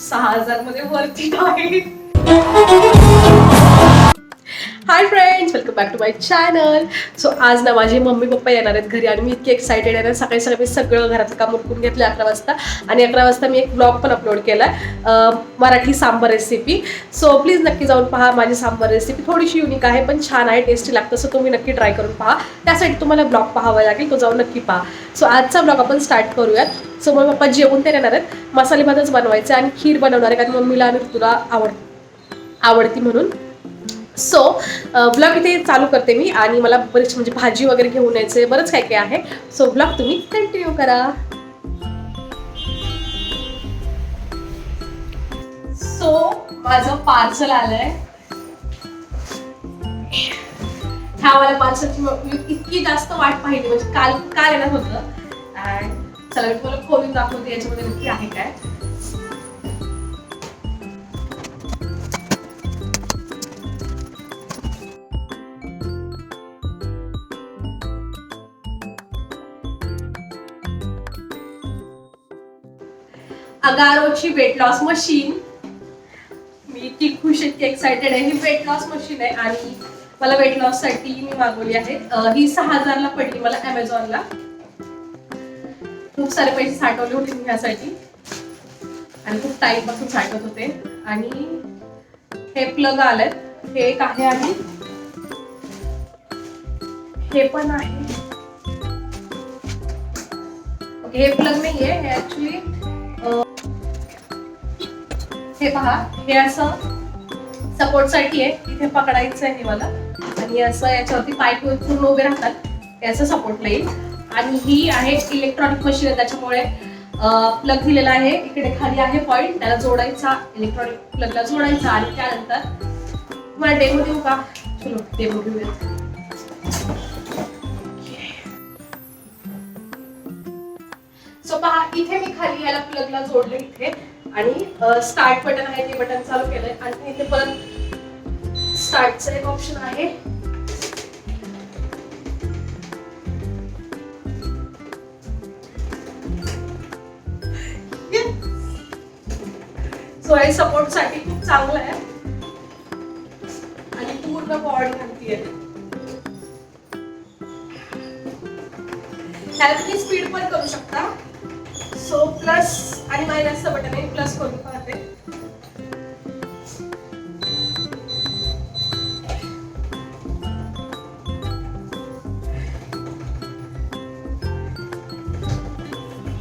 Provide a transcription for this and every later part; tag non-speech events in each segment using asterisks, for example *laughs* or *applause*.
सहा हजारमध्ये वरती आहे hi friends welcome back to my channel so आज ना माझे मम्मी पप्पा येणार आहेत घरी आणि मी इतकी एक्सायटेड आहे ना. सकाळी सकाळी मी सगळं घरातलं काम उरकून घेतलं अकरा वाजता. आणि अकरा वाजता मी एक ब्लॉग पण अपलोड केला आहे Marathi sambar recipe so please नक्की जाऊन पहा. माझी सांबार रेसिपी थोडीशी युनिक आहे पण छान आहे टेस्टी लागतं. सो तुम्ही नक्की ट्राय करून पहा. त्यासाठी तुम्हाला ब्लॉग पाहावा लागेल. तो जाऊन नक्की पहा. सो आजचा ब्लॉग आपण स्टार्ट करूयात. सो मग पप्पा जेवून ते येणार आहेत. मसाले भातच बनवायचे आणि खीर बनवणार आहे कारण मम्मीला आणि तुला आवड आवडती म्हणून. सो ब्लॉग इथे चालू करते मी आणि मला बरीच म्हणजे भाजी वगैरे घेऊन यायचे बरंच काय काय आहे. सो ब्लॉग तुम्ही कंटिन्यू करा. सो माझं पार्सल आलंय. ह्या मला पार्सलची मी इतकी जास्त वाट पाहिली म्हणजे काल काल येणार होतं. आणि चला मी तुम्हाला खोलून दाखवते याच्यामध्ये नक्की आहे काय. अगारोची वेट लॉस मशीन मी इतकी खुश इतकी एक्सायटेड आहे. ही वेट लॉस मशीन आहे आणि मला वेट लॉससाठी मी मागवली आहे. ही सहा हजारला पडली मला अमेझॉनला खूप सारे पैसे साठवले होते मी ह्यासाठी आणि खूप टाईमपासून साठवत होते. आणि हे प्लग आलेत हे एक आहे आणि हे पण आहे. ओके हे प्लग नाहीये. हे ऍक्च्युली हे पहा हे असं सपोर्टसाठी आहे. इथे पकडायचं आहे मला. आणि असं याच्यावरती पाय पूर्ण उभे राहतात. हे सपोर्ट येईल. आणि ही आहे इलेक्ट्रॉनिक मशीन आहे. त्याच्यामुळे प्लग दिलेला आहे. इकडे खाली आहे पॉईंट त्याला जोडायचा इलेक्ट्रॉनिक प्लगला जोडायचा. आणि त्यानंतर मला डेमो देऊ का? चलो डेमो घेऊया सो पहा इथे मी खाली याला प्लगला जोडले इथे. आणि स्टार्ट बटन आहे ते बटन चालू केलंय. आणि इथे परत स्टार्टचं एक ऑप्शन आहे. सो हे सपोर्टसाठी खूप चांगलं आहे. आणि पूर्ण बॉडी घालती आहे. त्याला तुम्ही स्पीड पण करू शकता. सो प्लस आणि मायनसचं बटन आहे. प्लस करून पाहते?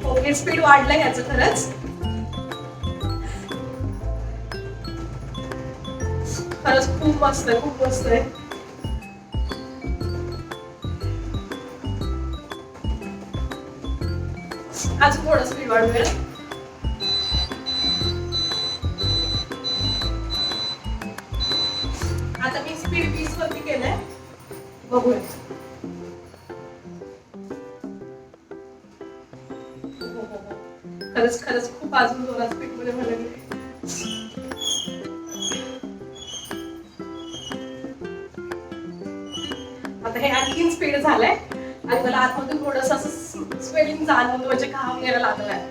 ओके स्पीड वाढलं याचं खरंच. खरंच खूप मस्त आहे खूप मस्त आहे. अजून थोडं स्पीड वाढवूया आता मी स्पीड वीस वरती केलंय बघूया खरंच खरंच खूप अजून जोरात स्पीडमध्ये मला आता हे आणखीन स्पीड झालंय आणि मला आतमधून थोडस असं स्वेलिंग जाणून म्हणजे घाम यायला लागलाय.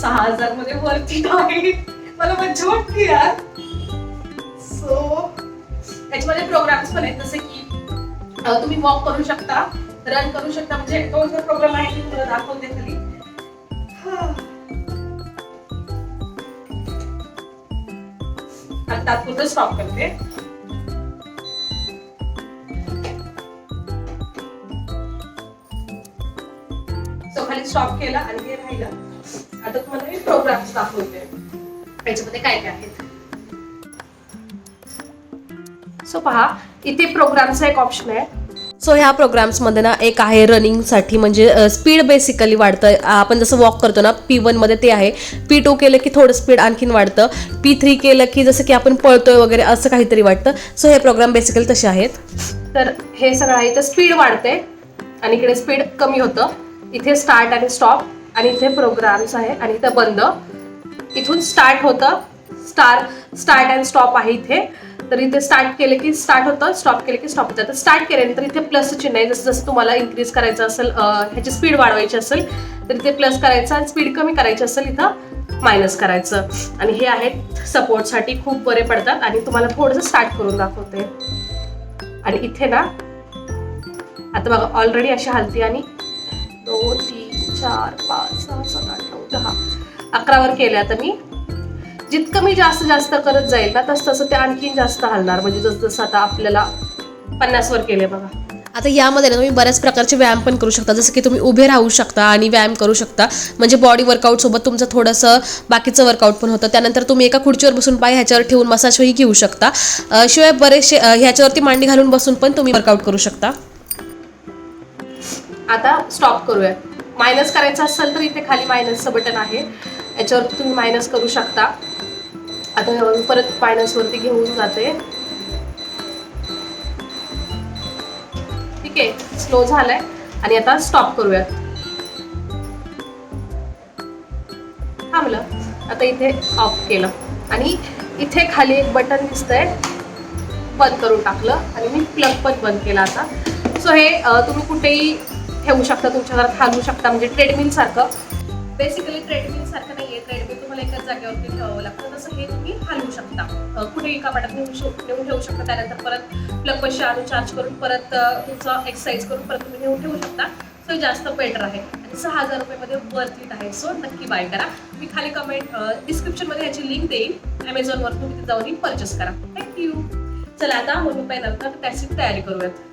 सहा हजारमध्ये वरती आहे मला मज्जा वाटते यार. सो त्याच्यामध्ये प्रोग्राम्स पण आहेत जसे की तुम्ही वॉक करू शकता रन करू शकता म्हणजे दोन जर प्रोग्राम आहे मी तुम्हाला दाखवते खाली. आता तात्पुरतं स्टॉप करते? स्टॉप केला आणि हे राहिलं. आता तुम्हाला मी प्रोग्राम्स दाखवते. याच्यामध्ये काय काय आहेत? सो पहा इथे प्रोग्रामचा एक ऑप्शन आहे. सो ह्या प्रोग्राम्समध्ये ना एक आहे रनिंगसाठी म्हणजे स्पीड बेसिकली वाढतं आपण जसं वॉक करतो ना पी वनमध्ये ते आहे. पी टू केलं की थोडं स्पीड आणखीन वाढतं. पी थ्री केलं की जसं की आपण पळतोय वगैरे असं काहीतरी वाटतं. सो हे प्रोग्राम बेसिकली तसे आहेत. तर हे सगळं आहे इथं स्पीड वाढते. आणि इकडे स्पीड कमी होतं. इथे स्टार्ट आणि स्टॉप आणि इथे प्रोग्राम्स आहे आणि इथं बंद. इथून स्टार्ट होतं. स्टार स्टार्ट अँड स्टॉप आहे इथे. तर इथे स्टार्ट केले की स्टार्ट होतं स्टॉप केले की स्टॉप होतं. तर स्टार्ट केल्यानंतर इथे प्लस चिन्ह आहे. जसं जसं तुम्हाला इन्क्रीज करायचं असेल ह्याची स्पीड वाढवायची असेल तर इथे प्लस करायचं आणि स्पीड कमी करायची असेल इथं मायनस करायचं. आणि हे आहेत सपोर्टसाठी खूप बरे पडतात. आणि तुम्हाला थोडंसं स्टार्ट करून दाखवते. आणि इथे ना आता बघा ऑलरेडी अशी हलती आणि दोन तीन चार पाच सहा सात आठ नऊ दहा अकरावर केल्या तर मी. जितकं मी जास्त जास्त करत जाईल ना तस तसं ते आणखीन जास्त हलणार. म्हणजे जसं जसं आता आपल्याला पन्नासवर केले बघा. आता यामध्ये ना तुम्ही बऱ्याच प्रकारचे व्यायाम पण करू शकता. जसं की तुम्ही उभे राहू शकता आणि व्यायाम करू शकता. म्हणजे बॉडी वर्कआउट सोबत तुमचं थोडंसं बाकीचं वर्कआउट पण होतं. त्यानंतर तुम्ही एका खुर्चीवर बसून पाय ह्याच्यावर ठेवून मसाजही घेऊ शकता. शिवाय बरेचसे ह्याच्यावरती मांडी घालून बसून पण तुम्ही वर्कआउट करू शकता. आता स्टॉप करूया. मायनस करायचं असेल तर इथे खाली मायनसचं बटन आहे. याच्यावर तुम्ही मायनस करू शकता. आता परत मायनसवरती घेऊन जाते. ठीक आहे स्लो झालाय. आणि आता स्टॉप करूयात थांबलं. आता इथे ऑफ केलं. आणि इथे खाली एक बटन दिसतंय. बंद करून टाकलं. आणि मी प्लग पण बंद केला आता. सो हे तुम्ही कुठेही ठेवू शकता तुमच्या घरात हालवू शकता म्हणजे ट्रेडमिल सारखं. बेसिकली ट्रेडमिल सारखं आहे ट्रेडमिल तुम्हाला एकाच जागेवरती ठेवावं लागतं. तसं हे तुम्ही हलवू शकता. कुठेही कपाटात नेऊन नेऊन ठेवू शकता. त्यानंतर परत प्लग पैसे आणून चार्ज करून परत तुमचं एक्सरसाइज करून परत तुम्ही नेऊन ठेवू शकता. सो जास्त बेटर आहे. आणि सहा हजार रुपयेमध्ये वर्थ इट आहे. सो नक्की बाय करा. मी खाली कमेंट डिस्क्रिप्शनमध्ये याची लिंक देईन. ॲमेझॉनवर तुम्ही तिथे जाऊन परचेस करा. थँक्यू चला आता मम्मी पाहिजे त्याची तयारी करूयात.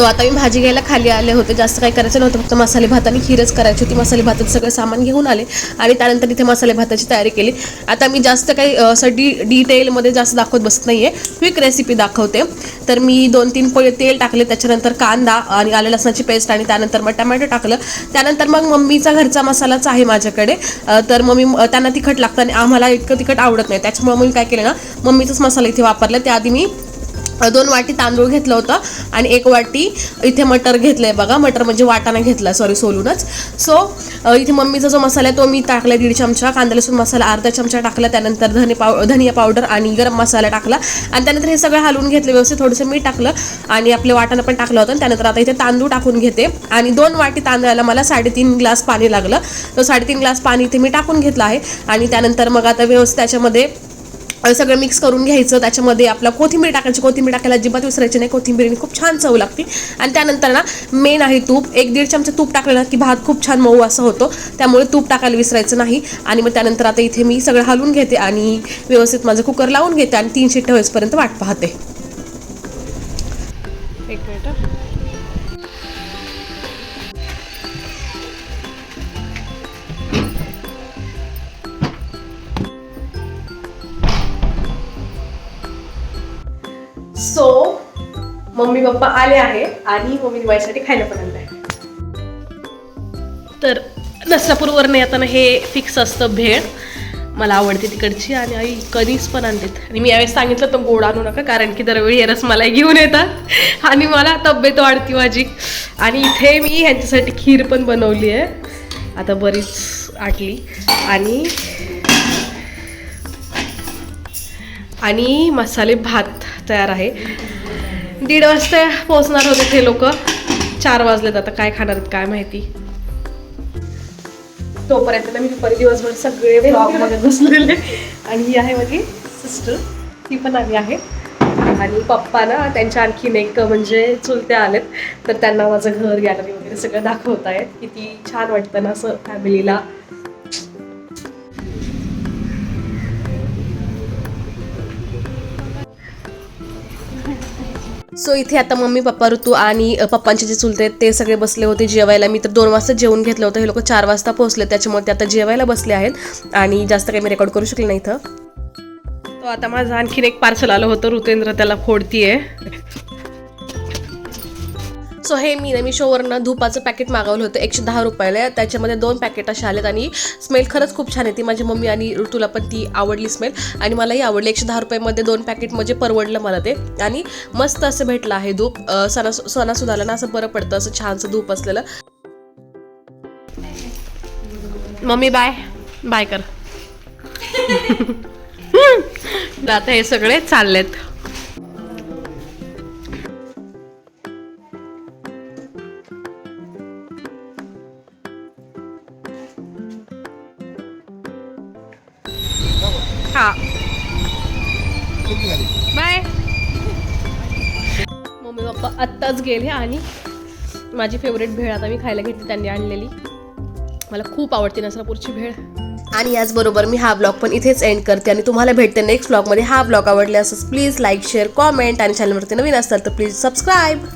तो आता मी भाजी घ्यायला खाली आले होते. जास्त काही करायचं नव्हतं. फक्त मसाले भात आणि खीरच करायची होती. मसाले भाताचं सगळं सामान घेऊन आले आणि त्यानंतर इथे मसाले भाताची तयारी केली. आता मी जास्त काही असं डी डिटेलमध्ये जास्त दाखवत बसत नाही आहे क्विक रेसिपी दाखवते. तर मी दोन तीन पळे तेल टाकले. त्याच्यानंतर कांदा आणि आले लसणाची पेस्ट आणि त्यानंतर मग टमॅटो टाकलं. त्यानंतर मग मम्मीचा घरचा मसालाच आहे माझ्याकडे. तर मम्मी त्यांना तिखट लागतं आणि आम्हाला इतकं तिखट आवडत नाही. त्याच्यामुळे मी काय केलं ना मम्मीचाच मसाला इथे वापरला. त्याआधी मी दोन वाटी तांदूळ घेतलं होतं आणि एक वाटी इथे मटर घेतलं आहे बघा. मटर म्हणजे वाटाणा घेतला सॉरी सोलूनच. सो इथे मम्मीचा जो मसाला आहे तो मी टाकला दीड चमचा कांदा लसूण मसाला अर्धा चमचा टाकला त्यानंतर धने पाव धनिया पावडर आणि गरम मसाला टाकला. आणि त्यानंतर हे सगळं हलवून घेतलं व्यवस्थित थोडंसं मीठ टाकलं आणि आपले वाटाणा पण टाकलं होतं. त्यानंतर आता इथे तांदूळ टाकून घेते. आणि दोन वाटी तांदळाला मला साडेतीन ग्लास पाणी लागलं. तर साडेतीन ग्लास पाणी इथे मी टाकून घेतलं आहे. आणि त्यानंतर मग आता व्यवस्थित त्याच्यामध्ये सगळं मिक्स करून घ्यायचं. त्याच्यामध्ये आपला कोथिंबीर टाकायची. कोथिंबीर टाकायला अजिबात विसरायची नाही. कोथिंबीरीने खूप छान चव लागते. आणि त्यानंतर ना मेन आहे तूप. एक दीड चमचा तूप टाकलं ना की भात खूप छान मऊ असं होतो. त्यामुळे तूप टाकायला विसरायचं नाही. आणि मग त्यानंतर आता इथे मी सगळं हलवून घेते आणि व्यवस्थित माझं कुकर लावून घेते आणि तीनशे शिट्ट्या वाट पाहते. एक मिनिट. मम्मी पप्पा आले आहे आणि मम्मी दिवाळीसाठी खायला पण आणलंय. तर नसरापूरवरनं येताना हे फिक्स असतं भेळ. मला आवडते तिकडची आणि आई कधीच पण आणतात. आणि मी यावेळेस सांगितलं तर गोड आणू नका कारण की दरवेळी रस मला घेऊन येतात. आणि मला तब्येत वाढती माझी. आणि इथे मी ह्यांच्यासाठी खीर पण बनवली आहे. आता बरीच आटली. आणि आणि मसाले भात तयार आहे. दीड वाजता पोहोचणार होते ते लोक. चार वाजलेत आता काय खाणार आहेत काय माहिती. तोपर्यंत मी दुपारी दिवसभर सगळे बसलेले. आणि ही आहे माझी सिस्टर ती पण आली आहे. आणि पप्पा ना त्यांच्या आणखीन एक म्हणजे चुलते आलेत. तर त्यांना माझं घर गॅलरी वगैरे सगळं दाखवत आहेत किती छान वाटतं ना असं फॅमिलीला सो इथे आता मम्मी पप्पा ऋतू आणि पप्पांचे जे चुलते आहेत ते सगळे बसले होते जेवायला. मी तर दोन वाजता जेवून घेतलं होतं. हे लोक चार वाजता पोहोचले त्याच्यामुळे ते आता जेवायला बसले आहेत. आणि जास्त काही मी रेकॉर्ड करू शकले नाही इथं. तो आता माझं आणखीन एक पार्सल आलं होतं. ऋतेंद्र त्याला फोडतीये. सो हे मी ना शोवरनं धुपाचं पॅकेट मागवलं होतं एकशे दहा रुपयाला. त्याच्यामध्ये दोन पॅकेट असे आलेत आणि स्मेल खरंच खूप छान येते माझी मम्मी आणि ऋतूला पण ती आवडली स्मेल आणि मलाही आवडली. एकशे दहा रुपयामध्ये दोन पॅकेट म्हणजे परवडलं मला ते. आणि मस्त असं भेटलं आहे धूप. सणा सणासुदाला ना असं बरं पडतं असं छानसं धूप असलेलं. मम्मी बाय बाय कर. *laughs* आता हे सगळे चाललेत. मम्मी पप्पा आत्ताच गेले आणि माझी फेवरेट भेळ आता मी खायला घेतली त्यांनी आणलेली. मला खूप आवडते नसरापूरची भेळ. आणि याचबरोबर मी हा ब्लॉग पण इथेच एंड करते आणि तुम्हाला भेटते नेक्स्ट ब्लॉगमध्ये हा ब्लॉग आवडले असं प्लीज लाईक शेअर कॉमेंट आणि चॅनलवरती नवीन असतात तर प्लीज सबस्क्राईब